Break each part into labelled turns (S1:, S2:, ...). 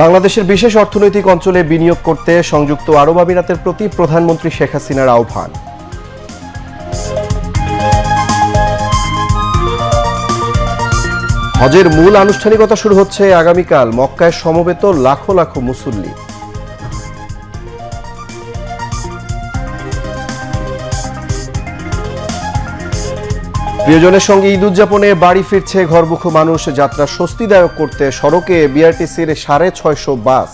S1: বাংলাদেশের বিশেষ অর্থনৈতিক অঞ্চলে বিনিয়োগ করতে সংযুক্ত আরব আমিরাতের প্রতি প্রধানমন্ত্রী শেখ হাসিনার আহ্বান। হজের মূল আনুষ্ঠানিকতা শুরু হচ্ছে আগামীকাল। মক্কায় সমবেত লাখো লাখো মুসল্লি। প্রিয়জনের সঙ্গে ঈদ উদযাপনে বাড়ি ফিরছে ঘরমুখ মানুষ। যাত্রা স্বস্তিদায়ক করতে সড়কে বিআরটিসির সাড়ে ছয়শো বাস।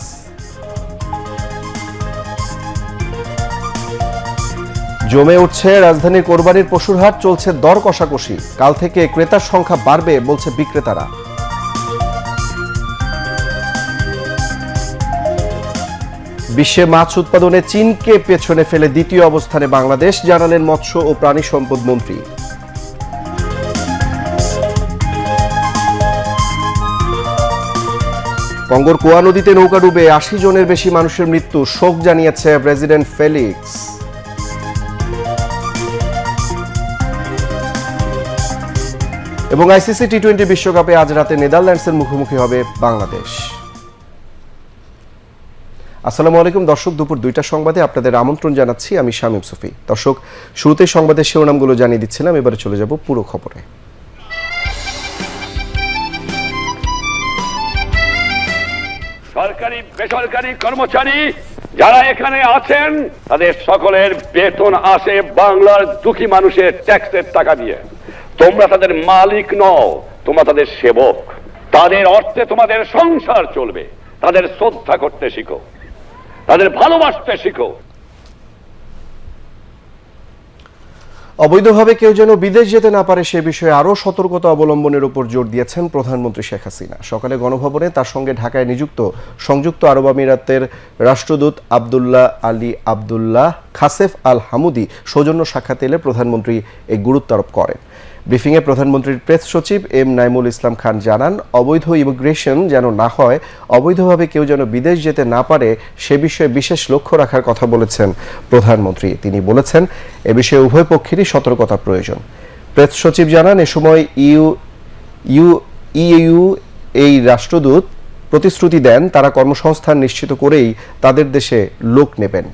S1: জমে উঠছে রাজধানীর কোরবানির পশুর হাট, চলছে দর কষাকষি। কাল থেকে ক্রেতার সংখ্যা বাড়বে, বলছে বিক্রেতারা। বিশ্বে মাছ উৎপাদনে চীনকে পেছনে ফেলে দ্বিতীয় অবস্থানে বাংলাদেশ, জানালেন মৎস্য ও প্রাণী সম্পদ মন্ত্রী। কঙ্গোর কোয়া নদীতে নৌকা ডুবে আশি জনের বেশি মানুষের মৃত্যু, শোক জানিয়েছে প্রেসিডেন্ট ফেলিক্স। এবং আইসিসি টি টোয়েন্টি বিশ্বকাপে আজ রাতে নেদারল্যান্ডসের মুখোমুখি হবে বাংলাদেশ। আসসালামু আলাইকুম দর্শক, দুপুর দুইটা সংবাদে আপনাদের আমন্ত্রণ জানাচ্ছি, আমি শামীম সুফি। দর্শক শুরুতে সংবাদের শিরোনামগুলো জানিয়ে দিচ্ছিলাম, এবারে চলে যাব পুরো খবরে।
S2: সরকারি, বেসরকারি কর্মচারী যারা এখানে আছেন, তাদের সকলের বেতন আসে বাংলার দুঃখী মানুষের ট্যাক্সের টাকা দিয়ে। তোমরা তাদের মালিক নও, তোমরা তাদের সেবক। তাদের অর্থে তোমাদের সংসার চলবে, তাদের শ্রদ্ধা করতে শিখো, তাদের ভালোবাসতে শিখো।
S1: অবৈধভাবে কেউ যেন বিদেশ যেতে না পারে সে বিষয়ে আরও সতর্কতা অবলম্বনের উপর জোর দিয়েছেন প্রধানমন্ত্রী শেখ হাসিনা। সকালে গণভবনে তার সঙ্গে ঢাকায় নিযুক্ত সংযুক্ত আরব আমিরাতের রাষ্ট্রদূত Abdullah Ali Abdullah Khasif Al Hamoudi সৌজন্য সাক্ষাৎ এলে প্রধানমন্ত্রী এই গুরুত্ব আরোপ করেন। ব্রিফিংয়ে প্রধানমন্ত্রীর প্রেস সচিব এম নাইমুল ইসলাম খান জানান, অবৈধ ইমিগ্রেশন যেন না হয়, অবৈধভাবে কেউ যেন বিদেশ যেতে না পারে, সে বিষয়ে বিশেষ লক্ষ্য রাখার কথা বলেছেন প্রধানমন্ত্রী। তিনি বলেছেন, এ বিষয়ে উভয় পক্ষেরই সতর্কতা প্রয়োজন। প্রেস সচিব জানান, এ সময় ইউ ইউ ইউ, এই রাষ্ট্রদূত প্রতিশ্রুতি দেন, তারা কর্মসংস্থান নিশ্চিত করেই তাদের দেশে লোক নেবেন।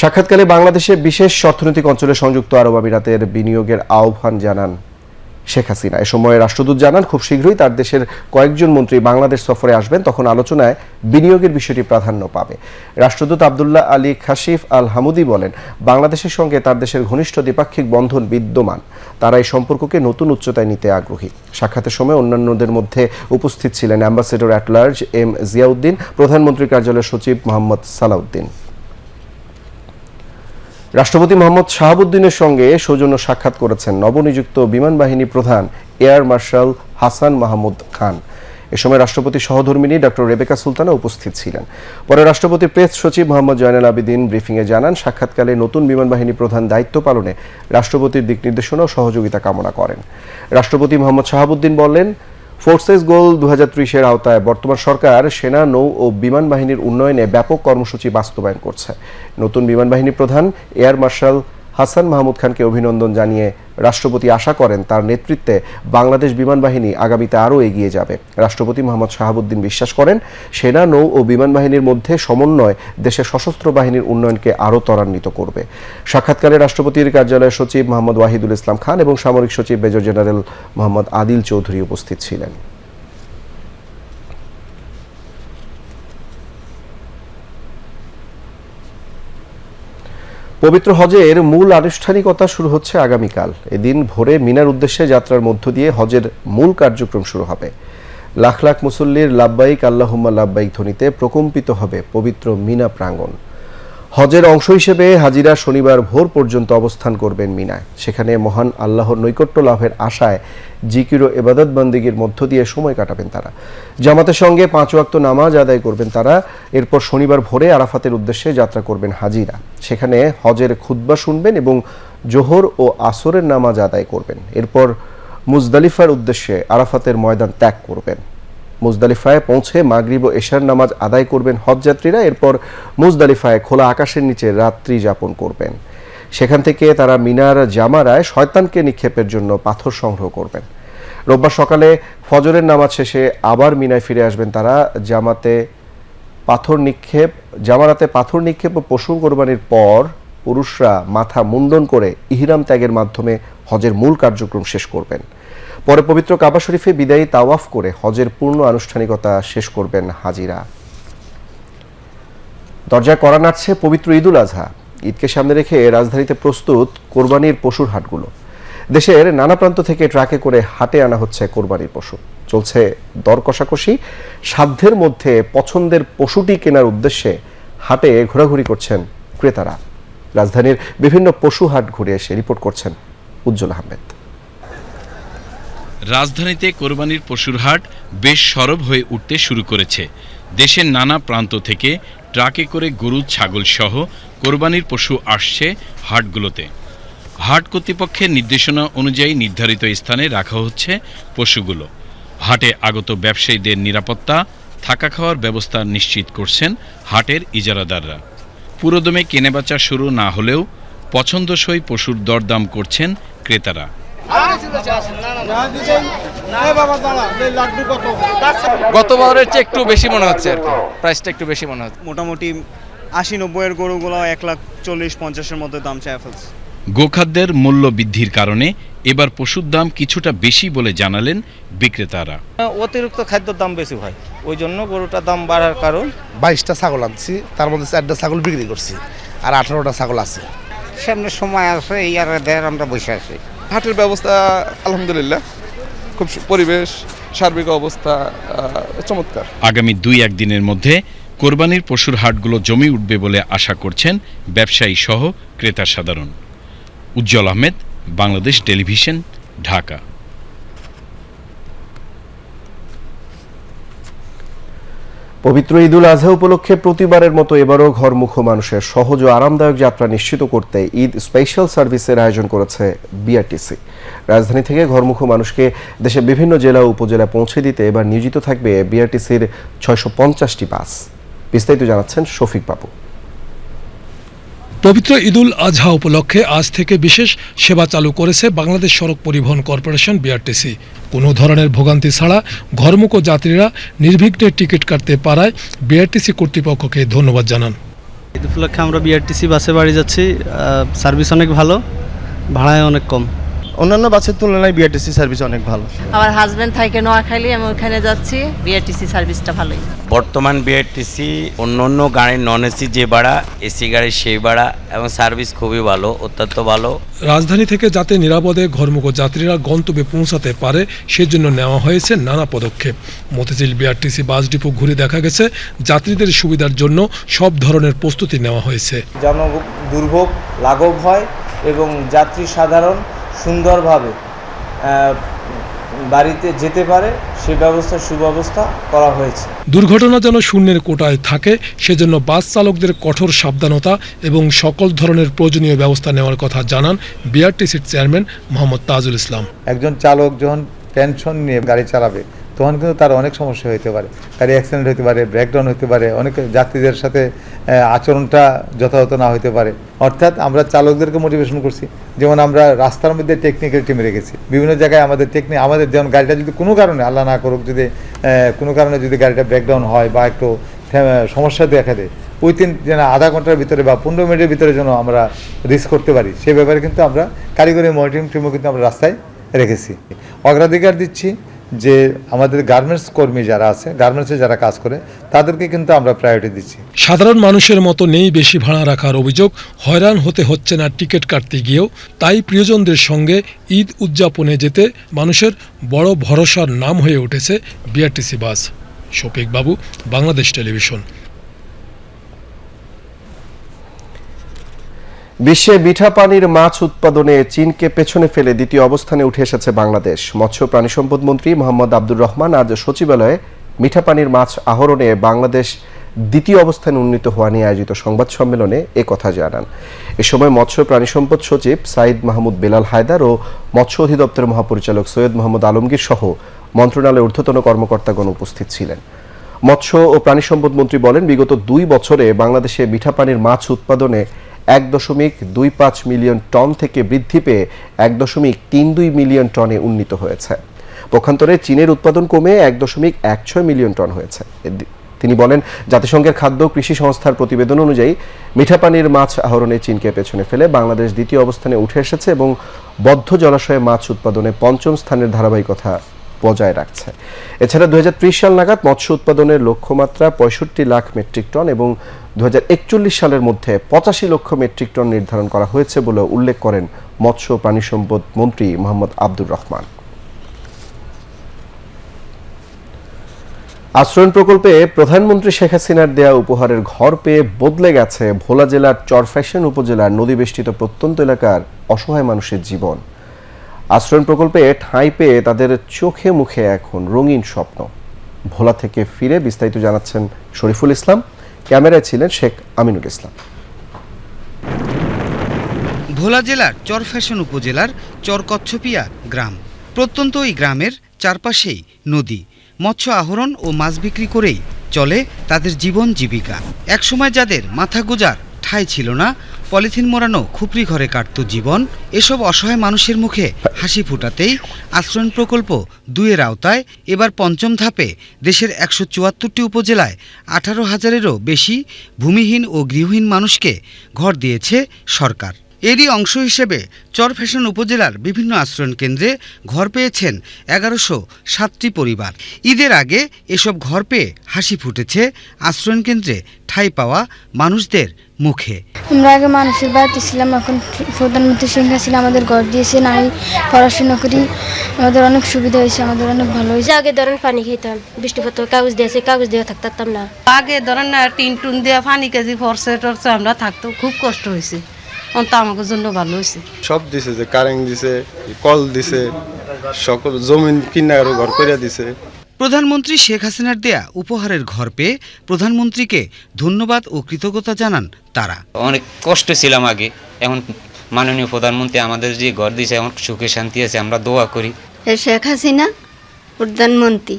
S1: সাক্ষাৎকালে বাংলাদেশে বিশেষ অর্থনৈতিক অঞ্চলে সংযুক্ত আরব আমিরাতের বিনিয়োগের আহ্বান জানান শেখ হাসিনা। এ সময় রাষ্ট্রদূত জানান, খুব শীঘ্রই তার দেশের কয়েকজন মন্ত্রী বাংলাদেশ সফরে আসবেন, তখন আলোচনায় বিনিয়োগের বিষয়টি প্রাধান্য পাবে। রাষ্ট্রদূত Abdullah Ali Khasif Al Hamoudi বলেন, বাংলাদেশের সঙ্গে তার দেশের ঘনিষ্ঠ দ্বিপাক্ষিক বন্ধন বিদ্যমান। তারা এই সম্পর্ককে নতুন উচ্চতায় নিতে আগ্রহী। সাক্ষাতের সময় অন্যান্যদের মধ্যে উপস্থিত ছিলেন ambassador at large M Ziauddin, প্রধানমন্ত্রীর কার্যালয়ের সচিব মোহাম্মদ সালাউদ্দিন। রাষ্ট্রপতি মোহাম্মদ শাহাবুদ্দিনের সঙ্গে সৌজন্য সাক্ষাৎ করেছেন নবনিযুক্ত বিমান বাহিনী প্রধান এয়ার মার্শাল হাসান মাহমুদ খান। এ সময় রাষ্ট্রপতি সহধর্মিনী ডক্টর রেবেকা সুলতানা উপস্থিত ছিলেন। পরে রাষ্ট্রপতি প্রেস সচিব মোহাম্মদ জয়নাল আবেদিন ব্রিফিংয়ে জানান, সাক্ষাৎকালে নতুন বিমান বাহিনী প্রধান দায়িত্ব পালনে রাষ্ট্রপতির দিক নির্দেশনা ও সহযোগিতা কামনা করেন। রাষ্ট্রপতি মোহাম্মদ শাহাবুদ্দিন বললেন ফোর্সেস গোল দু ত্রিশের আওতায়। বর্তমান সরকার সেনা, নৌ ও বিমান বাহিনীর উন্নয়নে ব্যাপক কর্মসূচি বাস্তবায়ন করছে। নতুন বিমান বাহিনী প্রধান, এয়ার মার্শাল হাসান মাহমুদ খানকে অভিনন্দন জানিয়ে রাষ্ট্রপতি আশা করেন তার নেতৃত্বে বাংলাদেশ বিমান বাহিনী আগামীতে আরও এগিয়ে যাবে। রাষ্ট্রপতি মোহাম্মদ শাহাবুদ্দিন বিশ্বাস করেন, সেনা, নৌ ও বিমান বাহিনীর মধ্যে সমন্বয় দেশের সশস্ত্র বাহিনীর উন্নয়নকে আরও ত্বরান্বিত করবে। সাক্ষাৎকালে রাষ্ট্রপতির কার্যালয়ের সচিব মোহাম্মদ ওয়াহিদুল ইসলাম খান এবং সামরিক সচিব মেজর জেনারেল মোহাম্মদ আদিল চৌধুরী উপস্থিত ছিলেন। পবিত্র হজের মূল আনুষ্ঠানিকতা শুরু হচ্ছে আগামীকাল। এদিন ভোরে মিনার উদ্দেশ্যে যাত্রার মধ্য দিয়ে হজের মূল কার্যক্রম শুরু হবে। লাখ লাখ মুসল্লির লাভবাহিক, আল্লাহুম্মা লাভবাইক ধ্বনিতে প্রকম্পিত হবে পবিত্র মিনা প্রাঙ্গণ। হজের অংশ হিসেবে হাজিরা শনিবার ভোর পর্যন্ত অবস্থান করবেন মিনায়। সেখানে মহান আল্লাহর নৈকট্য লাভের আশায় জিকির ও এবাদত বন্দীগীর মধ্য দিয়ে সময় কাটাবেন তারা। জামাতের সঙ্গে পাঁচ ওয়াক্ত নামাজ আদায় করবেন তারা। এরপর শনিবার ভোরে আরাফাতের উদ্দেশ্যে যাত্রা করবেন হাজিরা। সেখানে হজের খুদ্া শুনবেন এবং জোহর ও আসরের নামাজ আদায় করবেন। এরপর মুজদালিফার উদ্দেশ্যে আরাফাতের ময়দান ত্যাগ করবেন। মুজদালিফায় পৌঁছে মাগরিব ও এশার নামাজ আদায় করবেন হজযাত্রীরা। এরপর মুজদালিফায় খোলা আকাশের নিচে রাত্রি যাপন করবেন। সেখান থেকে তারা মিনার জামারায় শয়তানকে নিক্ষেপের জন্য পাথর সংগ্রহ করবেন। রোববার সকালে ফজরের নামাজ শেষে আবার মিনায় ফিরে আসবেন তারা। জামাতে পাথর নিক্ষেপ, জামারাতে পাথর নিক্ষেপ ও পশু কোরবানির পর পুরুষরা মাথা মুন্ডন করে ইহিরাম ত্যাগের মাধ্যমে হজের মূল কার্যক্রম শেষ করবেন। পরে পবিত্র কাবা শরীফে বিদায়ী তাওয়াফ করে হজের পূর্ণ আনুষ্ঠানিকতা শেষ করবেন হাজিরা। দরজায় করা নাড়ছে পবিত্র ঈদুল আজহা। ঈদকে সামনে রেখে রাজধানীতে প্রস্তুত কোরবানির পশুর হাটগুলো। দেশের নানা প্রান্ত থেকে ট্রাকে করে হাটে আনা হচ্ছে কোরবানির পশু। চলছে দর কষাকষি। সাধ্যের মধ্যে পছন্দের পশুটি কেনার উদ্দেশ্যে হাটে ঘোরাঘুরি করছেন ক্রেতারা। রাজধানীর বিভিন্ন পশু হাট ঘুরে এসে রিপোর্ট করছেন উজ্জ্বল আহমেদ।
S3: রাজধানীতে কোরবানির পশুর হাট বেশ সরব হয়ে উঠতে শুরু করেছে। দেশের নানা প্রান্ত থেকে ট্রাকে করে গরু, ছাগল সহ কোরবানির পশু আসছে হাটগুলোতে। হাট কর্তৃপক্ষের নির্দেশনা অনুযায়ী নির্ধারিত স্থানে রাখা হচ্ছে পশুগুলো। হাটে আগত ব্যবসায়ীদের নিরাপত্তা, থাকা খাওয়ার ব্যবস্থা নিশ্চিত করছেন হাটের ইজারাদাররা। পুরোদমে কেনেবেচা শুরু না হলেও পছন্দসই পশুর দরদাম করছেন ক্রেতারা।
S4: গতবারের চেয়ে একটু বেশি মনে হচ্ছে আর কি। প্রাইসটা একটু বেশি মনে হচ্ছে।
S5: মোটামুটি আশি নব্বইয়ের গরুগুলো এক লাখ চল্লিশ পঞ্চাশের মধ্যে দাম চায় ফেলছে
S3: গোখাদ্যের মূল্য বৃদ্ধির কারণে এবার পশুর দাম কিছুটা বেশি বলে জানালেন বিক্রেতারা।
S6: অতিরিক্ত খাদ্যর দাম বেশি হয় ওই জন্য গরুটার দাম বাড়ার কারণ।
S7: বাইশটা ছাগল আনছি তার মধ্যে চারটা ছাগল বিক্রি করছি আর আঠারোটা ছাগল আছে।
S8: সামনে সময় আছে এই আর দেড় আমরা বসে আছি।
S4: হাটের ব্যবস্থা, আলহামদুলিল্লাহ। খুব পরিবেশ, সার্বিক অবস্থা চমৎকার।
S3: আগামী দুই একদিনের মধ্যে কোরবানির পশুর হাটগুলো জমি উঠবে বলে আশা করছেন ব্যবসায়ী সহ ক্রেতা সাধারণ। উজ্জ্বল আহমেদ, বাংলাদেশ টেলিভিশন, ঢাকা।
S1: পবিত্র ঈদুল আজহা উপলক্ষে প্রতিবারের মতো এবারও ঘরমুখ মানুষের সহজ ও আরামদায়ক যাত্রা নিশ্চিত করতে ঈদ স্পেশাল সার্ভিসের আয়োজন করেছে বিআরটিসি। রাজধানী থেকে ঘরমুখ মানুষকে দেশের বিভিন্ন জেলা ও উপজেলা পৌঁছে দিতে এবার নিয়োজিত থাকবে বিআরটিসির ছয়শো পঞ্চাশটি বাস। বিস্তারিত জানাচ্ছেন শফিক বাবু।
S9: পবিত্র ঈদুল আজহা উপলক্ষে আজ থেকে বিশেষ সেবা চালু করেছে বাংলাদেশ সড়ক পরিবহন কর্পোরেশন বিআরটিসি। কোনো ধরনের ভোগান্তি ছাড়া ঘরমুখ যাত্রীরা নির্বিঘ্নে টিকিট কাটতে পারায় বিআরটিসি কর্তৃপক্ষকে ধন্যবাদ জানান।
S5: ঈদ উপলক্ষে আমরা বিআরটিসি বাসে বাড়ি যাচ্ছি সার্ভিস অনেক ভালো, ভাড়ায় অনেক কম।
S7: অন্যান্য বাসের তুলনায় বিআরটিসি সার্ভিস অনেক ভালো।
S10: আমার হাজব্যান্ড থাকে নোয়াখালী আমি ওখানে যাচ্ছি বিআরটিসি সার্ভিসটা ভালোই।
S6: বর্তমান বিআরটিসি অন্য অন্য গাড়ির নন এসি যে ভাড়া এসি গাড়ির সেই ভাড়া এবং সার্ভিস খুবই ভালো অত্যন্ত ভালো।
S9: রাজধানী থেকে যাতে নিরাপদে ঘরমুখ যাত্রীরা গন্তব্যে পৌঁছাতে পারে সেজন্য নেওয়া হয়েছে নানা পদক্ষেপ। মতিঝিল বিআরটিসি বাস ডিপো ঘুরে দেখা গেছে যাত্রীদের সুবিধার জন্য সব ধরনের প্রস্তুতি নেওয়া হয়েছে।
S6: জন দুর্ভোগ লাঘব হয় এবং যাত্রী সাধারণ সুন্দরভাবে বাড়িতে যেতে পারে সে ব্যবস্থা সুব্যবস্থা করা হয়েছে।
S9: দুর্ঘটনা যেন শূন্যের কোটায় থাকে সেজন্য বাস চালকদের কঠোর সাবধানতা এবং সকল ধরনের প্রয়োজনীয় ব্যবস্থা নেওয়ার কথা জানান বিআরটিসির চেয়ারম্যান মোহাম্মদ তাজুল ইসলাম।
S7: একজন চালক যখন টেনশন নিয়ে গাড়ি চালাবে তখন কিন্তু তার অনেক সমস্যা হতে পারে। গাড়ি অ্যাক্সিডেন্ট হতে পারে ব্রেকডাউন হতে পারে, অনেক যাত্রীদের সাথে আচরণটা যথাযথ না হতে পারে। অর্থাৎ আমরা চালকদেরকে মোটিভেশন করছি। যেমন আমরা রাস্তার মধ্যে টেকনিক্যাল টিম রেখেছি। বিভিন্ন জায়গায় আমাদের টেকনিক আমাদের যেমন গাড়িটা যদি কোনো কারণে আল্লাহ না করুক, যদি কোনো কারণে যদি গাড়িটা ব্রেকডাউন হয় বা একটু সমস্যা দেখা দেয়, ওই তিন, যেন আধা ঘণ্টার ভিতরে বা পনেরো মিনিটের ভিতরে যেন আমরা রিস্ক করতে পারি। সে ব্যাপারে কিন্তু আমরা কারিগরি মনিটরিং টিমও কিন্তু আমরা রাস্তায় রেখেছি। অগ্রাধিকার দিচ্ছি। যে আমাদের গার্মেন্টস কর্মী যারা আছে গার্মেন্টসে যারা কাজ করে, তাদেরকে কিন্তু আমরা প্রায়োরিটি দিচ্ছি।
S9: সাধারণ মানুষের মতো নেই বেশি ভাড়া রাখার অভিযোগ, হয়রান হতে হচ্ছে না টিকিট কাটতে গিয়েও, তাই প্রিয়জনদের সঙ্গে ঈদ উদযাপনে যেতে মানুষের বড় ভরসার নাম হয়ে উঠেছে বিআরটিসি বাস। শফিক বাবু, বাংলাদেশ টেলিভিশন।
S1: বিশ্বে মিঠা পানির মাছ উৎপাদনে চীনকে পেছনে ফেলে দ্বিতীয় অবস্থানে উঠে এসেছে বাংলাদেশ। মৎস্য প্রাণী সম্পদ মন্ত্রী মোহাম্মদ আব্দুর রহমান আজ সচিবালয়ে মিঠা পানির মাছ আহরণে বাংলাদেশ দ্বিতীয় অবস্থানে উন্নীত হওয়া নিয়ে আয়োজিত সংবাদ সম্মেলনে এ কথা জানান। এ সময় মৎস্য প্রাণী সম্পদ সচিব সাইদ মাহমুদ বেলাল হায়দার ও মৎস্য অধিদপ্তরের মহাপরিচালক সৈয়দ মোহাম্মদ আলমগীর সহ মন্ত্রণালয়ের ঊর্ধ্বতন কর্মকর্তাগণ উপস্থিত ছিলেন। মৎস্য ও প্রাণী সম্পদ মন্ত্রী বলেন, বিগত দুই বছরে বাংলাদেশে মিঠা পানির মাছ উৎপাদনে এক দশমিক দুই পাঁচ মিলিয়ন টন থেকে বৃদ্ধি পেয়ে এক দশমিক তিন দুই মিলিয়ন টনে উন্নীত হয়েছে। পক্ষান্তরে চীনের উৎপাদন কমে এক দশমিক এক ছয় মিলিয়ন টন হয়েছে। তিনি বলেন, জাতিসংঘের খাদ্য কৃষি সংস্থার প্রতিবেদন অনুযায়ী মিঠা পানির মাছ আহরণে চীনকে পেছনে ফেলে বাংলাদেশ দ্বিতীয় অবস্থানে উঠে এসেছে এবং বদ্ধ জলাশয়ে মাছ উৎপাদনে পঞ্চম স্থানের ধারাবাহিকতা বজায় রাখছে। এছাড়া দু সাল নাগাদ মৎস্য উৎপাদনের লক্ষ্যমাত্রা পঁয়ষট্টি লাখ মেট্রিক টন এবং দু সালের মধ্যে পঁচাশি লক্ষ মেট্রিক টন নির্ধারণ করা হয়েছে বলে উল্লেখ করেন মৎস্য প্রাণী সম্পদ মন্ত্রী মোহাম্মদ আব্দুর রহমান। আশ্রয়ণ প্রকল্পে প্রধানমন্ত্রী শেখ হাসিনার দেয়া উপহারের ঘর পেয়ে বদলে গেছে ভোলা জেলার চরফ্যাশন উপজেলার নদীবেষ্টিত প্রত্যন্ত এলাকার অসহায় মানুষের জীবন। আশ্রয়ণ প্রকল্পে ঠাঁই পেয়ে তাদের চোখে মুখে এখন রঙিন স্বপ্ন। ভোলা থেকে ফিরে বিস্তারিত জানাচ্ছেন শরীফুল ইসলাম। ক্যামেরায় ছিলেন শেখ আমিনুল ইসলাম।
S11: ভোলা জেলার চরফ্যাশন উপজেলার চরকচ্ছপিয়া গ্রাম। প্রত্যন্ত এই গ্রামের চারপাশেই নদী। মৎস্য আহরণ ও মাছ বিক্রি করেই চলে তাদের জীবন জীবিকা। একসময় যাদের মাথা গোজার ঠাঁই ছিল না পলিথিন মোড়ানো খুপড়ি ঘরে কাটত জীবন, এসব অসহায় মানুষের মুখে হাসি ফোটাতেই আশ্রয়ণ প্রকল্প দুয়ের আওতায়, এবার পঞ্চম ধাপে দেশের একশো চুয়াত্তরটি উপজেলায় আঠারো হাজারেরও বেশি ভূমিহীন ও গৃহহীন মানুষকে ঘর দিয়েছে সরকার। এরই অংশ হিসেবে চরফ্যাশন উপজেলার বিভিন্ন আশ্রয়ণ কেন্দ্রে ঘর পেয়েছেন এগারোশো সাতটি পরিবার। ঈদের আগে এসব ঘর পেয়ে হাসি ফুটেছে আশ্রয়ণ কেন্দ্রে ঠাঁই পাওয়া মানুষদের মুখে।
S12: আমরা আগে মানুষের বাড়িতে ছিলাম এখন প্রধানমন্ত্রী শেখ হাসিনা আমাদের ঘর দিয়েছে আমি পড়াশোনা করি। আমাদের অনেক সুবিধা হয়েছে আমাদের অনেক ভালো হয়েছে।
S13: আগে ধরেন পানি খেতাম বৃষ্টিপত্র কাগজ দিয়েছে কাগজ দিয়ে থাকতাম না।
S10: আগে ধরেন না টিন টুন দিয়ে পানি কেজি ফরসে টরসে আমরা থাকতো খুব কষ্ট হয়েছে। অন্ত আমাদের জন্য ভালো হয়েছে।
S4: সব দিছে যে কারেন্ট দিছে কল দিছে সকল জমিন কিনা আরও ঘর করে দিছে।
S11: প্রধানমন্ত্রী শেখ হাসিনার দেয়া উপহারের ঘর পেয়ে প্রধানমন্ত্রীকে ধন্যবাদ ও কৃতজ্ঞতা জানান তারা।
S6: অনেক কষ্ট ছিলাম আগে। এখন মাননীয় প্রধানমন্ত্রী আমাদের যে ঘর দিয়েছে এখন সুখে শান্তি আছে আমরা দোয়া করি।
S12: হে শেখ হাসিনা প্রধানমন্ত্রী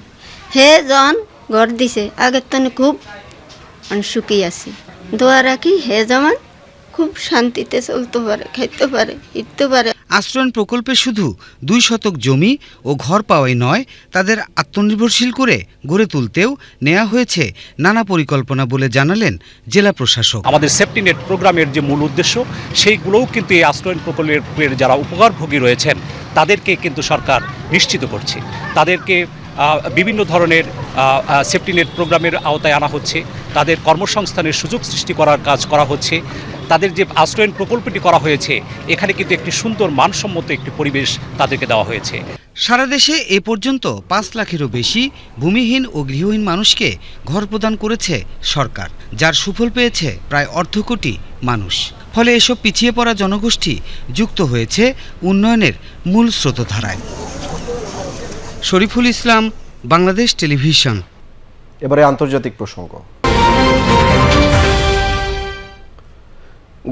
S12: হে জন ঘর দিছে আগের তো খুব সুখী আছি। দোয়া রাখি হে যেমন খুব শান্তিতে চলতে পারে খাইতে পারে হিটতে পারে।
S11: আশ্রয়ণ প্রকল্পে শুধু দুই শতক জমি ও ঘর পাওয়াই নয় তাদের আত্মনির্ভরশীল করে গড়ে তুলতেও নেওয়া হয়েছে নানা পরিকল্পনা বলে জানালেন জেলা প্রশাসক।
S14: আমাদের সেফটি নেট প্রোগ্রামের যে মূল উদ্দেশ্য সেইগুলোও কিন্তু এই আশ্রয়ণ প্রকল্পের যারা উপকারভোগী রয়েছেন তাদেরকে কিন্তু সরকার নিশ্চিত করছে। তাদেরকে বিভিন্ন ধরনের সেফটি নেট প্রোগ্রামের আওতায় আনা হচ্ছে। তাদের কর্মসংস্থানের সুযোগ সৃষ্টি করার কাজ করা হচ্ছে। তাদের যে আশ্রয়ণ প্রকল্পটি করা হয়েছে, এখানে কিন্তু একটি সুন্দর মানসম্মত একটি পরিবেশ তাদেরকে দেওয়া হয়েছে।
S11: সারা দেশে এ পর্যন্ত পাঁচ লাখেরও বেশি ভূমিহীন ও গৃহহীন মানুষকে ঘর প্রদান করেছে সরকার, যার সুফল পেয়েছে প্রায় অর্ধ কোটি মানুষ। ফলে এসব পিছিয়ে পড়া জনগোষ্ঠী যুক্ত হয়েছে উন্নয়নের মূল স্রোতধারায়। শরীফুল ইসলাম, বাংলাদেশ টেলিভিশন।
S1: এবারে আন্তর্জাতিক প্রসঙ্গ।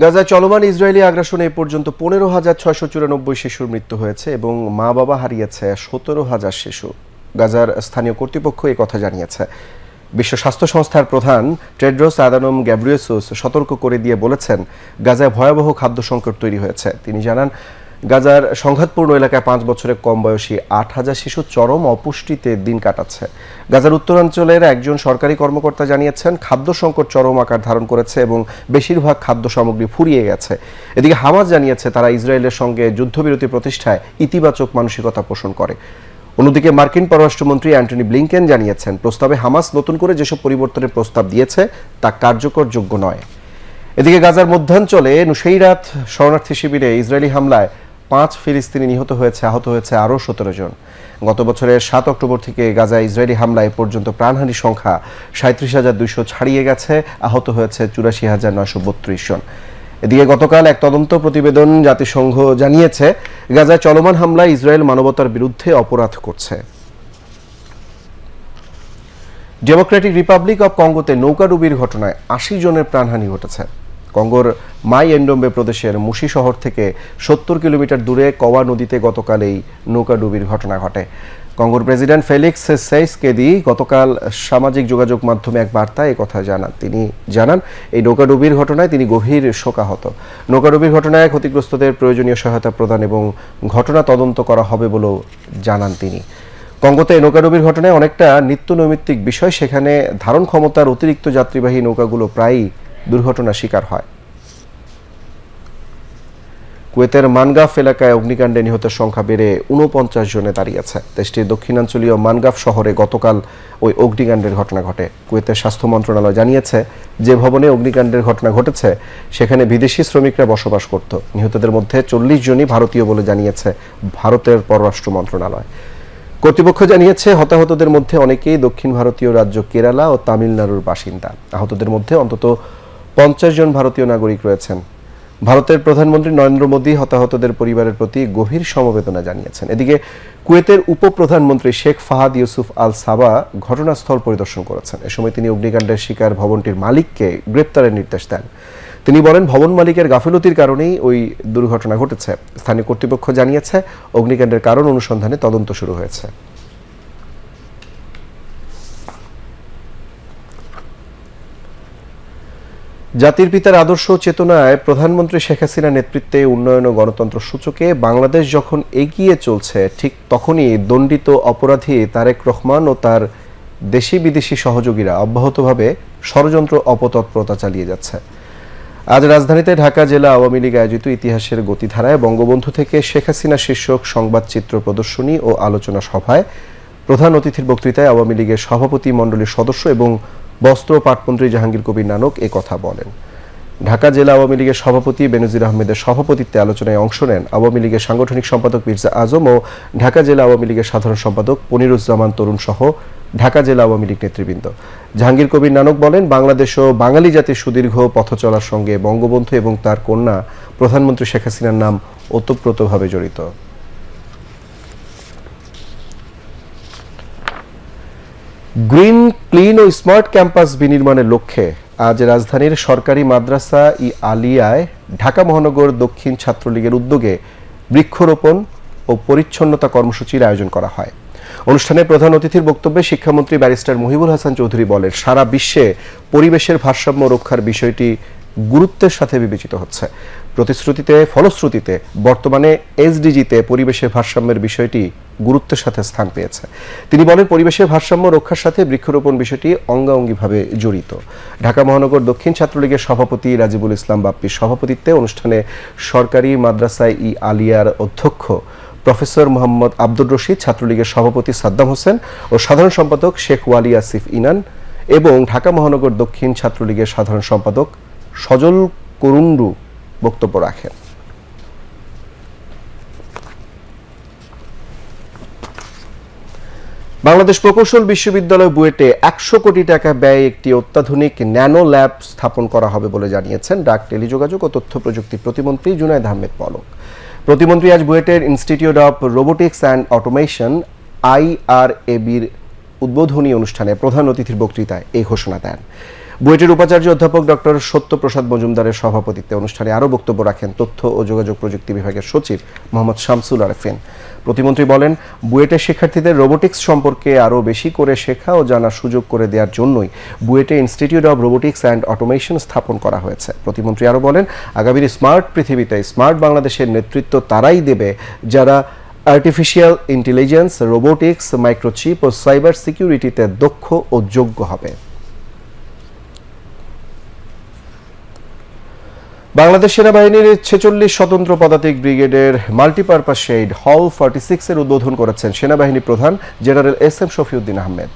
S1: গাজায় চলমান ইসরায়েলি আগ্রাসনে এ পর্যন্ত পনেরো হাজার ছয়শো চুরানব্বই শিশুর মৃত্যু হয়েছে এবং মা বাবা হারিয়েছে সতেরো হাজার শিশু। গাজার স্থানীয় কর্তৃপক্ষ এই কথা জানিয়েছে। বিশ্ব স্বাস্থ্য সংস্থার প্রধান টেড্রোস আদানম গ্যাব্রিয়েসুস সতর্ক করে দিয়ে বলেছেন, গাজায় ভয়াবহ খাদ্য সংকট তৈরি হয়েছে। তিনি জানান গাজার সংঘাতপূর্ণ এলাকায় পাঁচ বছরের কম বয়সী আট হাজার শিশু চরম অপুষ্টিতে দিন কাটাচ্ছে। গাজার উত্তরাঞ্চলের একজন সরকারি কর্মকর্তা জানিয়েছেন, খাদ্য সংকট চরম আকার ধারণ করেছে এবং বেশিরভাগ খাদ্য সামগ্রী ফুরিয়ে গেছে। এদিকে হামাজ জানিয়েছে, তারা ইসরায়েলের সঙ্গে যুদ্ধবিরতি প্রতিষ্ঠায় ইতিবাচক মানসিকতা পোষণ করে। অন্যদিকে মার্কিন পররাষ্ট্রমন্ত্রী অ্যান্টনি ব্লিংকেন জানিয়েছেন, প্রস্তাবে হামাস নতুন করে যেসব পরিবর্তনের প্রস্তাব দিয়েছে, তা কার্যকর যোগ্য নয়। এদিকে গাজার মধ্যাঞ্চলে নুসেইরাত শরণার্থী শিবিরে ইসরায়েলি হামলায় পাঁচ ফিলিস্তিনি নিহত হয়েছে, আহত হয়েছে আরও সতেরো জন। গত বছরের সাত অক্টোবর থেকে গাজা ইসরায়েলি হামলায় পর্যন্ত প্রাণহানির সংখ্যা সাঁত্রিশ হাজার দুইশো ছাড়িয়ে গেছে, আহত হয়েছে চুরাশি হাজার নয়শো বত্রিশ জন। এদিকে গতকাল এক তদন্ত প্রতিবেদন জাতিসংঘ জানিয়েছে, গাজায় চলমান হামলায় ইসরায়েল মানবতার বিরুদ্ধে অপরাধ করছে। ডেমোক্রেটিক রিপাবলিক অব কঙ্গোতে নৌকাডুবির ঘটনায় আশি জনের প্রাণহানি ঘটেছে। কঙ্গোর মাই এন্ডোম্বে প্রদেশের মুশি শহর থেকে সত্তর কিলোমিটার দূরে কওয়া নদীতে গতকাল এই নৌকাডুবির ঘটনা ঘটে। কঙ্গোর প্রেসিডেন্ট ফেলিক্স সেইস কেদি গতকাল সামাজিক যোগাযোগ মাধ্যমে এক বার্তায় কথা জানান। তিনি জানান, এই নৌকাডুবির ঘটনায় তিনি গভীর শোকাহত। নৌকাডুবির ঘটনায় ক্ষতিগ্রস্তদের প্রয়োজনীয় সহায়তা প্রদান এবং ঘটনা তদন্ত করা হবে বলেও জানান তিনি। কঙ্গোতে নৌকাডুবির ঘটনায় অনেকটা নিত্য নৈমিত্তিক বিষয়। সেখানে ধারণ ক্ষমতার অতিরিক্ত যাত্রীবাহী নৌকাগুলো প্রায়ই দুর্ঘটনার শিকার হয়। কুয়েতের মানগাফ এলাকায় অগ্নিকাণ্ডে নিহতের সংখ্যা বেড়ে উনপঞ্চাশ জনে দাঁড়িয়েছে। দেশটির দক্ষিণাঞ্চলীয় মানগাফ শহরে গতকাল ওই অগ্নিকাণ্ডের ঘটনা ঘটে। কুয়েতের স্বাস্থ্য মন্ত্রণালয় জানিয়েছে, যে ভবনে অগ্নিকাণ্ডের ঘটনা ঘটেছে, সেখানে বিদেশি শ্রমিকরা বসবাস করত। নিহতদের মধ্যে চল্লিশ জনই ভারতীয় বলে জানিয়েছে ভারতের পররাষ্ট্র মন্ত্রণালয়। কর্তৃপক্ষ জানিয়েছে, হতাহতদের মধ্যে অনেকেই দক্ষিণ ভারতীয় রাজ্য কেরালা ও তামিলনাড়ুর বাসিন্দা। আহতদের মধ্যে অন্তত পঞ্চাশ জন ভারতীয় নাগরিক রয়েছেন। ভারতের প্রধানমন্ত্রী নরেন্দ্র মোদী হতাহতদের পরিবারের প্রতি গভীর সমবেদনা জানিয়েছেন। এদিকে কুয়েতের উপপ্রধানমন্ত্রী শেখ ফাহাদ ইউসুফ আল সাবা ঘটনাস্থল পরিদর্শন করেছেন। এ সময় তিনি অগ্নিকাণ্ডের শিকার ভবনটির মালিককে গ্রেপ্তারের নির্দেশ দেন। তিনি বলেন, ভবন মালিকের গাফিলতির কারণেই ওই দুর্ঘটনা ঘটেছে। স্থানীয় কর্তৃপক্ষ জানিয়েছে, অগ্নিকাণ্ডের কারণ অনুসন্ধানে তদন্ত শুরু হয়েছে। জাতির পিতার আদর্শ চেতনায় প্রধানমন্ত্রী শেখ হাসিনার নেতৃত্বে উন্নয়ন ও গণতন্ত্র সূচকে বাংলাদেশ যখন এগিয়ে চলছে, ঠিক তখনই দণ্ডিত অপরাধী তারেক রহমান ও তার দেশি বিদেশি সহযোগীরা অব্যাহতভাবে ষড়যন্ত্র অপতৎপরতা চালিয়ে যাচ্ছে। আজ রাজধানীতে ঢাকা জেলা আওয়ামী লীগ আয়োজিত ইতিহাসের গতিধারায় বঙ্গবন্ধু থেকে শেখ হাসিনা শীর্ষক সংবাদচিত্র প্রদর্শনী ও আলোচনা সভায় প্রধান অতিথির বক্তৃতায় আওয়ামী লীগের সভাপতি মণ্ডলীর সদস্য এবং বস্ত্র পাটমন্ত্রী জাহাঙ্গীর কবির নানক এ কথা বলেন। ঢাকা জেলা আওয়ামী লীগের সভাপতি বেনজির আহমেদের সভাপতিত্বে আলোচনায় অংশ নেন আওয়ামী লীগের সাংগঠনিক সম্পাদক মির্জা আজম ও ঢাকা জেলা আওয়ামী লীগের সাধারণ সম্পাদক পনিরুজ্জামান তরুণ সহ ঢাকা জেলা আওয়ামী লীগ নেতৃবৃন্দ। জাহাঙ্গীর কবির নানক বলেন, বাংলাদেশ ও বাঙালি জাতির সুদীর্ঘ পথ চলার সঙ্গে বঙ্গবন্ধু এবং তার কন্যা প্রধানমন্ত্রী শেখ হাসিনার নাম ওতপ্রোতভাবে জড়িত। গ্রিন, ক্লিন ও স্মার্ট ক্যাম্পাস বিনির্মাণের লক্ষ্যে আজ রাজধানীর সরকারি মাদ্রাসা ই আলিয়ায় ঢাকা মহানগর দক্ষিণ ছাত্রলীগের উদ্যোগে বৃক্ষরোপণ ও পরিচ্ছন্নতা কর্মসূচির আয়োজন করা হয়। অনুষ্ঠানে প্রধান অতিথির বক্তব্যে শিক্ষামন্ত্রী ব্যারিস্টার মহিবুল হাসান চৌধুরী বলেন, সারা বিশ্বে পরিবেশের ভারসাম্য রক্ষার বিষয়টি গুরুত্বের সাথে বিবেচিত হচ্ছে। প্রতিশ্রুতিতে, ফলশ্রুতিতে, বর্তমানে এসডিজিতে পরিবেশের ভারসাম্যের বিষয়টি গুরুত্বের সাথে স্থান পেয়েছে। তিনি বলেন, পরিবেশের ভারসাম্য রক্ষার সাথে বৃক্ষরোপণ বিষয়টি অঙ্গাঙ্গিভাবে জড়িত। ঢাকা মহানগর দক্ষিণ ছাত্রলীগের সভাপতি রাজিবুল ইসলাম বাপ্পির সভাপতিত্বে অনুষ্ঠানে সরকারি মাদ্রাসায় ই আলিয়ার অধ্যক্ষ প্রফেসর মোহাম্মদ আব্দুর রশিদ, ছাত্রলীগের সভাপতি সাদ্দাম হোসেন ও সাধারণ সম্পাদক শেখ ওয়ালি আসিফ ইনান এবং ঢাকা মহানগর দক্ষিণ ছাত্রলীগের সাধারণ সম্পাদক সজল করুন্ডু বক্তব্য রাখেন। বাংলাদেশ প্রকৌশল বিশ্ববিদ্যালয় বুয়েটে একশো কোটি টাকা ব্যয়ে একটি অত্যাধুনিক ন্যানো ল্যাব স্থাপন করা হবে বলে জানিয়েছেন ডাক টেলিযোগাযোগ ও তথ্য প্রযুক্তি প্রতিমন্ত্রী জুনায়দ আহমেদ পলক। প্রতিমন্ত্রী আজ বুয়েটের institute of robotics and automation আইআরএবির উদ্বোধনী অনুষ্ঠানে প্রধান অতিথির বক্তৃতায় এই ঘোষণা দেন। বুয়েটের উপাচার্য অধ্যাপক ডক্টর সত্যপ্রসাদ মজুমদারের সভাপতিত্বে অনুষ্ঠানে আরও বক্তব্য রাখেন তথ্য ও যোগাযোগ প্রযুক্তি বিভাগের সচিব মোহাম্মদ শামসুল আরেফিন। প্রতিমন্ত্রী বলেন, বুয়েটের শিক্ষার্থীদের রোবোটিক্স সম্পর্কে আরও বেশি করে শেখা ও জানার সুযোগ করে দেওয়ার জন্যই বুয়েটে institute of robotics and automation স্থাপন করা হয়েছে। প্রতিমন্ত্রী আরও বলেন, আগামীর স্মার্ট পৃথিবীতে স্মার্ট বাংলাদেশের নেতৃত্ব তারাই দেবে যারা আর্টিফিশিয়াল ইন্টেলিজেন্স, রোবোটিক্স, মাইক্রোচিপ ও সাইবার সিকিউরিটিতে দক্ষ ও যোগ্য হবে। বাংলাদেশ সেনাবাহিনীর ছেচল্লিশ স্বতন্ত্র পদাতিক ব্রিগেডের মাল্টিপারপাস শেড হল ফর্টি সিক্সের উদ্বোধন করেছেন সেনাবাহিনী প্রধান general S M Shafiuddin Ahmed.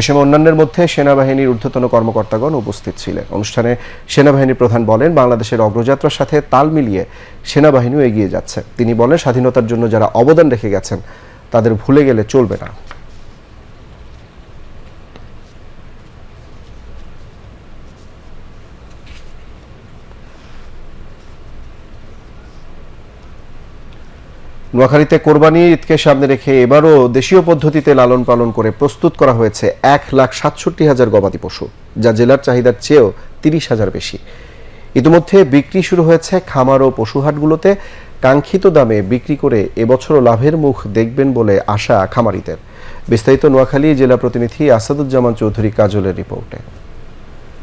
S1: এ সময় অন্যান্যের মধ্যে সেনাবাহিনীর ঊর্ধ্বতন কর্মকর্তাগণ উপস্থিত ছিলেন। অনুষ্ঠানে সেনাবাহিনী প্রধান বলেন, বাংলাদেশের অগ্রযাত্রার সাথে তাল মিলিয়ে সেনাবাহিনীও এগিয়ে যাচ্ছে। তিনি বলেন, স্বাধীনতার জন্য যারা অবদান রেখে গেছেন, তাদের ভুলে গেলে চলবে না। নোয়াখালীতে কোরবানি ঈদকে সামনে রেখে এবারও দেশীয় পদ্ধতিতে লালন পালন করে প্রস্তুত করা হয়েছে এক লাখ সাতষট্টি হাজার গবাদি পশু, যা জেলার চাহিদার চেয়েও তিরিশ হাজার বেশি। ইতিমধ্যে বিক্রি শুরু হয়েছে খামার ও পশুহাটগুলোতে কাঙ্ক্ষিত দামে বিক্রি করে এবছরও লাভের মুখ দেখবেন বলে আশা খামারিদের। বিস্তারিত নোয়াখালী জেলা প্রতিনিধি আসাদুজ্জামান চৌধুরী কাজলের রিপোর্টে।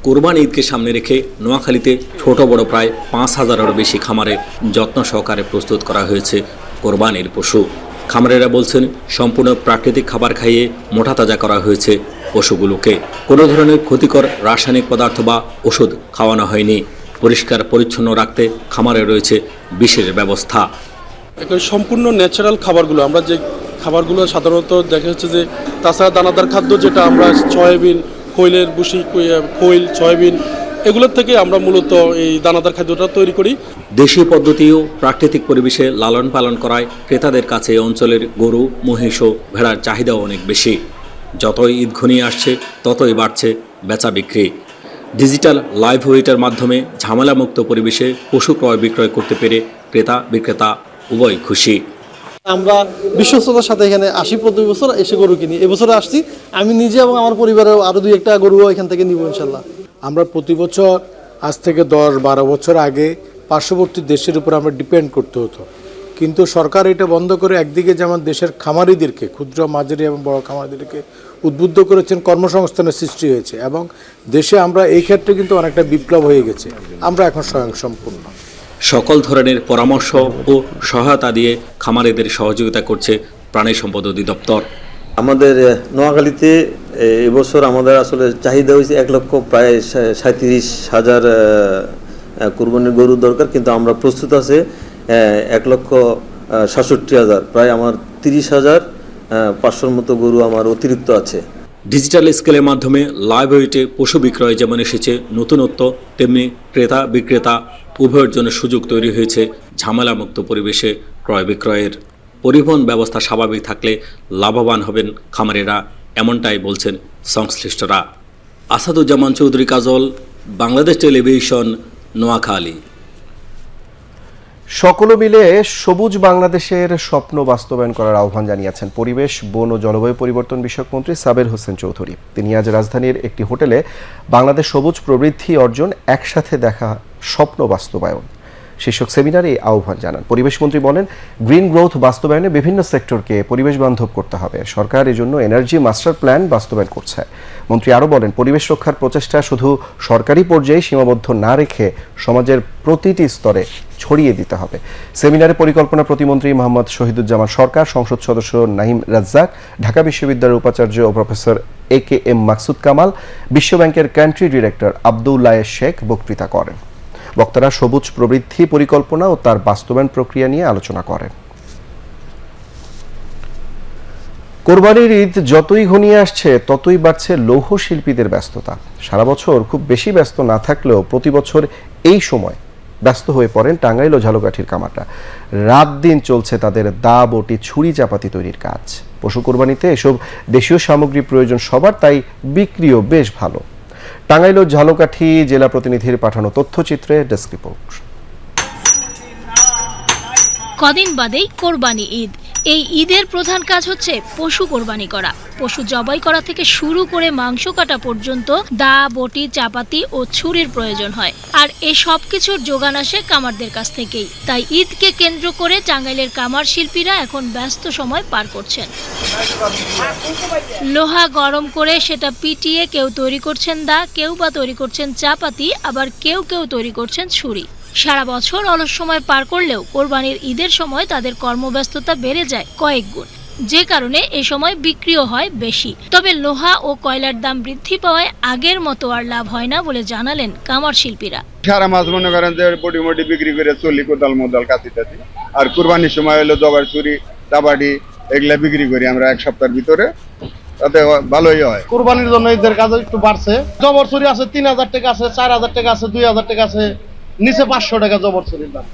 S15: কোরবান ঈদকে সামনে রেখে নোয়াখালীতে ছোট বড় প্রায় পাঁচ হাজারেরও বেশি খামারে যত্ন সহকারে প্রস্তুত করা হয়েছে। কোরবানির পশু। খামারেরা বলছেন, সম্পূর্ণ প্রাকৃতিক খাবার খাইয়ে মোটা তাজা করা হয়েছে পশুগুলোকে। কোনো ধরনের ক্ষতিকর রাসায়নিক পদার্থ বা ওষুধ খাওয়ানো হয়নি। পরিষ্কার পরিচ্ছন্ন রাখতে খামারে রয়েছে বিশেষ ব্যবস্থা।
S16: সম্পূর্ণ ন্যাচারাল খাবারগুলো, আমরা যে খাবারগুলো সাধারণত দেখা যাচ্ছে যে তাছাড়া দানাদার খাদ্য যেটা আমরা সয়াবিন, খৈলের বুসি খৈল, সয়াবিন এগুলোর থেকে আমরা মূলত এই দানাদার খাদ্যটা তৈরি করি।
S15: দেশীয় পদ্ধতি ও প্রাকৃতিক পরিবেশে লালন পালন করায় ক্রেতাদের কাছে অঞ্চলের গরু মহিষ ও ভেড়ার চাহিদাও অনেক বেশি। যতই ঈদ ঘনিয়ে আসছে ততই বাড়ছে বেচা বিক্রি। ডিজিটাল লাইভ ওয়েটের মাধ্যমে ঝামেলামুক্ত পরিবেশে পশু ক্রয় বিক্রয় করতে পেরে ক্রেতা বিক্রেতা উভয় খুশি।
S17: আমরা বিশ্বস্ততার সাথে এখানে আসি প্রতি বছর এসে গরু কিনি। এবছরে আসছি আমি নিজে এবং আমার পরিবারের আরও দুই একটা গরুও এখান থেকে নিব ইনশাল্লাহ।
S18: আমরা প্রতি বছর, আজ থেকে দশ বারো বছর আগে পার্শ্ববর্তী দেশের উপর আমরা ডিপেন্ড করতে হতো। কিন্তু সরকার এটা বন্ধ করে একদিকে যেমন দেশের খামারিদেরকে, ক্ষুদ্র, মাঝারি এবং বড় খামারিদেরকে উদ্বুদ্ধ করেছেন, কর্মসংস্থানের সৃষ্টি হয়েছে এবং দেশে আমরা এই ক্ষেত্রে কিন্তু অনেকটা বিপ্লব হয়ে গেছে। আমরা এখন স্বয়ংসম্পূর্ণ।
S15: সকল ধরনের পরামর্শ ও সহায়তা দিয়ে খামারিদের সহযোগিতা করছে প্রাণী সম্পদ অধিদপ্তর।
S19: আমাদের নোয়াখালীতে এবছর আমাদের আসলে চাহিদা হয়েছে এক লক্ষ প্রায় সাঁত্রিশ হাজার কুরবানির গরুর দরকার, কিন্তু আমরা প্রস্তুত আছে এক লক্ষ সাতষট্টি হাজার। প্রায় আমার তিরিশ হাজার পাঁচশোর মতো গরু আমার অতিরিক্ত আছে।
S15: ডিজিটাল স্কেলের মাধ্যমে লাইভ ওয়েটে পশু বিক্রয় যেমন এসেছে, নতুনত্ব, তেমনি ক্রেতা বিক্রেতা, উভয়ের জন্য সুযোগ তৈরি হয়েছে ঝামেলামুক্ত পরিবেশে ক্রয় বিক্রয়ের। পরিবহন ব্যবস্থা স্বাভাবিক থাকলে লাভবান হবেন খামারেরা, এমনটাই বলছেন সংশ্লিষ্টরা। আসাদুজ্জামান চৌধুরী কাজল, বাংলাদেশ টেলিভিশন, নোয়াখালী।
S1: সকল মিলে সবুজ বাংলাদেশের স্বপ্ন বাস্তবায়ন করার আহ্বান জানিয়েছেন পরিবেশ, বন ও জলবায়ু পরিবর্তন বিষয়ক মন্ত্রী সাবের হোসেন চৌধুরী। তিনি আজ রাজধানীর একটি হোটেলে বাংলাদেশ সবুজ প্রবৃদ্ধি অর্জন একসাথে দেখা স্বপ্ন বাস্তবায়ন। শীর্ষক সেমিনারে এই আহ্বান জানান। পরিবেশ মন্ত্রী বলেন, গ্রিন গ্রোথ বাস্তবায়নে বিভিন্ন সেক্টরকে পরিবেশ বান্ধব করতে হবে। সরকার এজন্য এনার্জি মাস্টার প্ল্যান বাস্তবায়ন করছে। মন্ত্রী আরও বলেন, পরিবেশ রক্ষার প্রচেষ্টা শুধু সরকারি পর্যায়ে সীমাবদ্ধ না রেখে সমাজের প্রতিটি স্তরে ছড়িয়ে দিতে হবে। সেমিনারে পরিকল্পনা প্রতিমন্ত্রী মোহাম্মদ শহীদুজ্জামান সরকার, সংসদ সদস্য নাহিম রাজ্জাক, ঢাকা বিশ্ববিদ্যালয়ের উপাচার্য ও professor A K M Maksud Kamal বিশ্বব্যাংকের কান্ট্রি ডিরেক্টর আবদুল্লাহ শেখ বক্তৃতা করেন। বক্তারা সবুজ প্রবৃদ্ধি পরিকল্পনা ও তার বাস্তবায়ন প্রক্রিয়া নিয়ে আলোচনা করেন। কোরবানির ঈদ যতই ঘনিয়ে আসছে, ততই বাড়ছে লৌহ শিল্পীদের ব্যস্ততা। সারা বছর খুব বেশি ব্যস্ত না থাকলেও প্রতি বছর এই সময় ব্যস্ত হয়ে পড়েন টাঙ্গাইল ও ঝালকাঠির কামাররা। রাত দিন চলছে তাদের দা বটি ছুরি চাপাতি তৈরির কাজ। পশু কোরবানিতে এসব দেশীয় সামগ্রী প্রয়োজন সবার, তাই বিক্রিও বেশ ভালো। টাঙ্গাইল ঝালকাঠি জেলা প্রতিনিধির পাঠানো তথ্যচিত্রে ডেস্ক রিপোর্ট।
S20: কদিন বাদেই কোরবানি ঈদ। এই ঈদের প্রধান কাজ হচ্ছে পশু কোরবানি করা। পশু জবাই করা থেকে শুরু করে মাংস কাটা পর্যন্ত দা, বটি, চাপাতি ও ছুরির প্রয়োজন হয়। আর এ সব কিছুর যোগান আসে কামারদের কাছ থেকেই। তাই ঈদকে কেন্দ্র করে টাঙ্গাইলের কামার শিল্পীরা এখন ব্যস্ত সময় পার করছেন। লোহা গরম করে সেটা পিটিয়ে কেউ তৈরি করছেন দা, কেউ বা তৈরি করছেন চাপাতি, আবার কেউ কেউ তৈরি করছেন ছুরি। সারা বছর অলস সময় পার করলেও কোরবানির ঈদের সময় তাদের কর্মব্যস্ততা বেড়ে যায় কয়েক গুণ। যে কারণে এ সময় বিক্রিও হয় বেশি। তবে লোহা ও কয়লার দাম বৃদ্ধি পাওয়ায় আগের মতো আর লাভ হয় না বলে জানালেন কামার শিল্পীরা।
S21: সারা মাছ মনে করেন যে বডি মডি বিক্রি করে চলি কোদাল মোদাল কাতি টাতি আর কুরবানির সময় হলো জবার চুরি দাবাডি এগুলা বিক্রি করি আমরা এক সপ্তাহের ভিতরে। তাতে ভালোই হয়।
S17: কোরবানির জন্য ঈদের কাজ একটু বাড়ছে। জবর ছুরি আছে তিন হাজার টাকা আছে চার হাজার টাকা আছে দুই হাজার টাকা আছে। নিচে পাঁচশো টাকা জবর ছুরির দাম।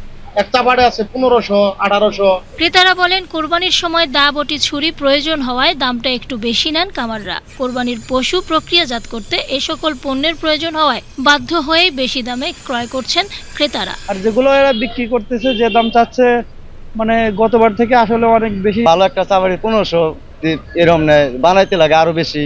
S17: একটা বাড়ে আছে পনেরোশো আঠারোশো।
S20: ক্রেতারা বলেন কোরবানির সময় দা বটি ছুরি প্রয়োজন হওয়ায় দামটা একটু বেশি নেন কামাররা। কোরবানির পশু প্রক্রিয়াজাত করতে এ সকল পণ্যের প্রয়োজন হওয়ায় বাধ্য হয়ে বেশি দামে ক্রয় করছেন ক্রেতারা।
S22: আর যেগুলো এরা বিক্রি করতেছে যে দাম চাচ্ছে মানে গতবার থেকে আসলে অনেক বেশি।
S5: ভালো একটা চাবাড়ি পনেরোশো এরম নেয় বানাইতে লাগে আরও বেশি।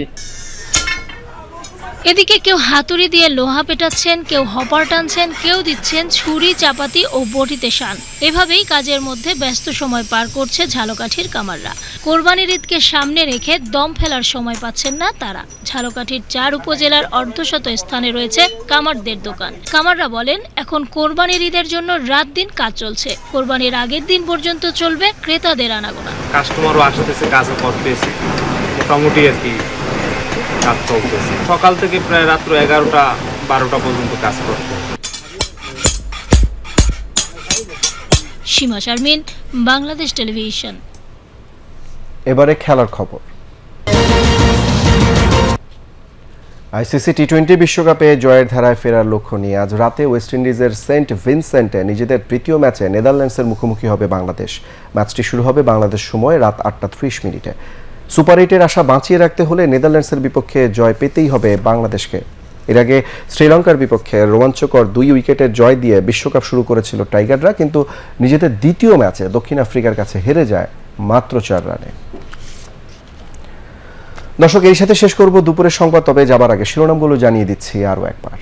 S20: এদিকে কেউ হাতুড়ি দিয়ে লোহা পেটাচ্ছেন, কেউ হপার টানছেন, কেউ দিচ্ছেন ছুরি, চাপাতি ও বটিতে শান। এভাবেই কাজের মধ্যে ব্যস্ত সময় পার করছে ঝালকাঠির কামাররা। কোরবানির ঈদকে সামনে রেখে দম ফেলার সময় পাচ্ছেন না তারা। ঝালকাঠির চার উপজেলার অর্ধশত স্থানে রয়েছে কামারদের দোকান। কামাররা বলেন, এখন কোরবানির ঈদের জন্য রাত দিন কাজ চলছে। কোরবানির আগের দিন পর্যন্ত চলবে ক্রেতাদের আনাগোনা।
S23: কাস্টমারও আসতেছে কাজও করতেছে মোটামুটি আর কি। কাজ চলতেছে। সকাল থেকে প্রায় রাত্র এগারোটা বারোটা পর্যন্ত কাজ করতে
S20: সীমা শারমিন বাংলাদেশ টেলিভিশন।
S1: এবারে খেলার খবর। আইসিসি টি টোয়েন্টি বিশ্বকাপে জয়ের ধারায় ফেরার লক্ষ্য নিয়ে আজ রাতে ওয়েস্ট ইন্ডিজের সেন্ট ভিনসেন্টে নিজেদের তৃতীয় ম্যাচে নেদারল্যান্ডসের মুখোমুখি হবে বাংলাদেশ। ম্যাচটি শুরু হবে বাংলাদেশ সময় রাত আটটা ত্রিশ মিনিটে। সুপার এইটের আশা বাঁচিয়ে রাখতে হলে নেদারল্যান্ডসের বিপক্ষে জয় পেতেই হবে বাংলাদেশকে। এর আগে শ্রীলঙ্কার বিপক্ষে রোমাঞ্চকর দুই উইকেটের জয় দিয়ে বিশ্বকাপ শুরু করেছিল টাইগাররা, কিন্তু নিজেদের দ্বিতীয় ম্যাচে দক্ষিণ আফ্রিকার কাছে হেরে যায় মাত্র চার রানে। দর্শক, এই সাথে শেষ করব দুপুরের সংবাদ, তবে যাবার আগে শিরোনামগুলো জানিয়ে দিচ্ছি আরও একবার।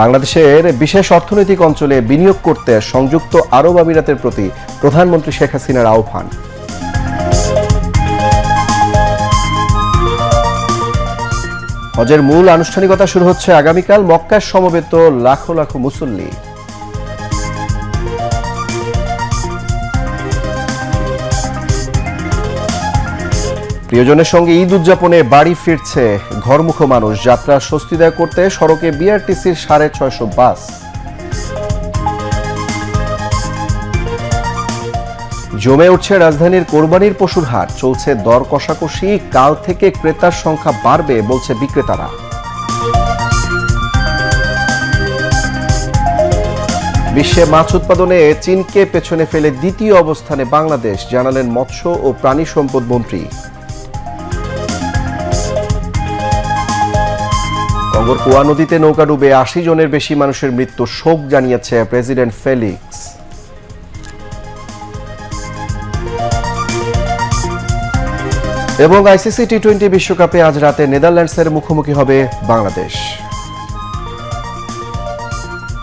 S1: বাংলাদেশের বিশেষ অর্থনৈতিক অঞ্চলে বিনিয়োগ করতে সংযুক্ত আরব আমিরাতের প্রতি প্রধানমন্ত্রী শেখ হাসিনার আহ্বান। হজের মূল আনুষ্ঠানিকতা শুরু হচ্ছে আগামীকাল মক্কার সমবেত লাখো লাখো মুসল্লি। প্রিয়জনের সঙ্গে ঈদ উদযাপনে বাড়ি ফিরছে ঘরমুখ মানুষ। যাত্রা স্বস্তিদায় করতে সড়কে বিআরটিসির সাড়ে ছয়শো বাস। জমে উঠছে রাজধানীর কোরবানির পশুর হাট। চলছে দর কষাকষি, কাল থেকে ক্রেতার সংখ্যা বাড়বে বলছে বিক্রেতারা। বিশ্বে মাছ উৎপাদনে চীনকে পেছনে ফেলে দ্বিতীয় অবস্থানে বাংলাদেশ, জানালেন মৎস্য ও প্রাণী সম্পদ মন্ত্রী। কঙ্গোর কুয়া নদীতে নৌকা ডুবে আশি জনের বেশি মানুষের মৃত্যু শোক জানিয়েছে প্রেসিডেন্ট ফেলিক্স। এবং আইসিসি টি টোয়েন্টি বিশ্বকাপে আজ রাতে নেদারল্যান্ডসের মুখোমুখি হবে বাংলাদেশ।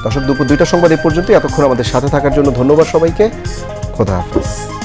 S1: দর্শক, দুপুর দুইটা সংবাদ এ পর্যন্ত এতক্ষণ আমাদের সাথে থাকার জন্য ধন্যবাদ সবাইকে। খোদা হাফিজ।